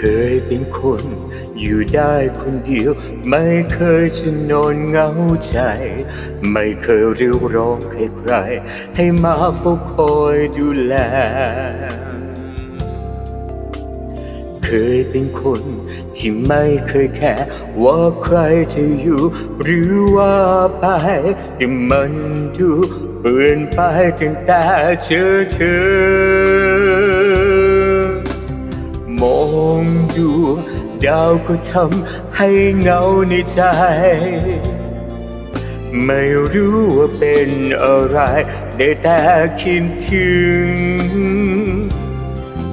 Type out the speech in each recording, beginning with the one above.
เคยเป็นคน อยู่ได้คนเดียว ไม่เคยจะนอนเหงาใจ ไม่เคยเรียกร้องให้ใคร ให้มาเฝ้าคอยดูแล เคยเป็นคนที่ไม่เคยแค่ว่าใครจะอยู่ หรือว่าไปแต่มันดูเปลี่ยนไปตั้งแต่เจอเธอ องดูดาวก็ทำให้เหงาในใจ ไม่รู้ว่าเป็นอะไร ได้แต่คิดถึง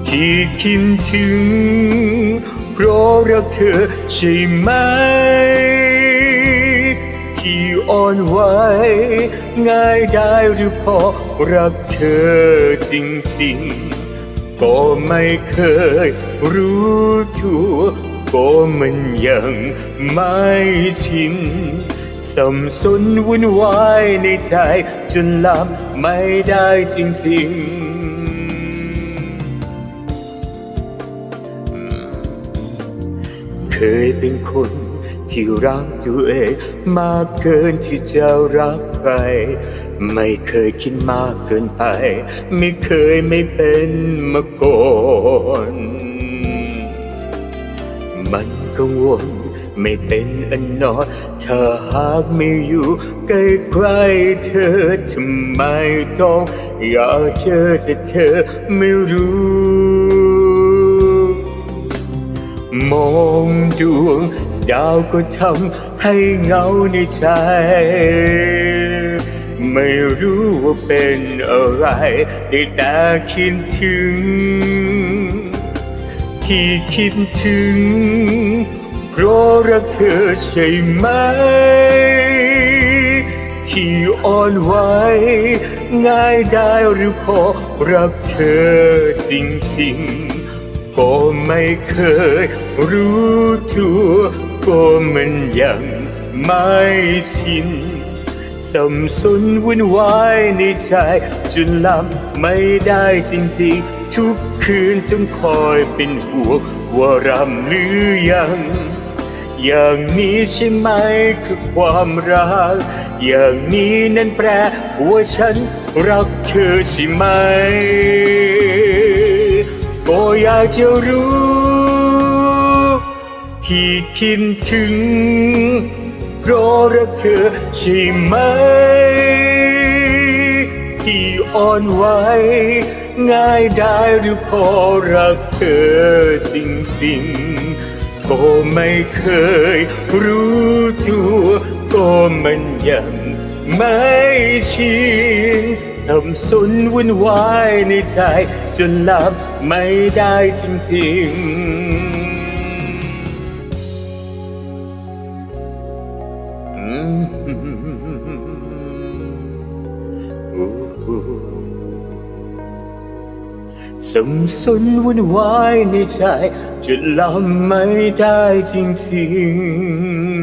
ที่คิดถึง เพราะรักเธอใช่ไหม ที่อ่อนไหวง่ายได้หรือพอรักเธอจริงๆ ก็ไม่เคยรู้ตัวก็มันยังไม่ชินสับสนวุ่นวายในใจจนหลับไม่ได้จริงๆ เคยเป็นคน ที่รักตัวเองมากเกินที่จะรักใคร ไม่เคยคิดมากเกินไป ไม่เคยไม่เป็นมาก่อนมันกังวลไม่เป็นอันนอนถ้าหากไม่อยู่ใกล้ๆเธอทำไมต้องอยากเจอแต่เธอไม่รู้มองดวง ดาวก็ทำให้เหงาในใจ ไม่รู้ว่าเป็นอะไร ได้แต่คิดถึง ที่คิดถึง เพราะรักเธอใช่ไหม ที่อ่อนไหวง่ายได้หรือพอรักเธอจริงๆก็ไม่เคยรู้ตัว ก็มันยังไม่ชินสับสนวุ่นวายในใจจนหลับไม่ได้จริงๆ ทุกคืนต้องคอยเป็นห่วงว่ารำหรือยัง อย่างนี้ใช่ไหมคือความรัก อย่างนี้นั่นแปลว่าฉันรักเธอใช่ไหม ก็อยากจะรู้ ที่คิดถึง เพราะรักเธอใช่ไหม ที่อ่อนไหวง่ายได้หรือพอรักเธอจริงๆ ก็ไม่เคยรู้ตัวก็มันยังไม่ชินทำสนวุ่นวายในใจจนหลับไม่ได้จริงๆ สับสนวุ่นวายในใจจนหลับไม่ได้จริงๆ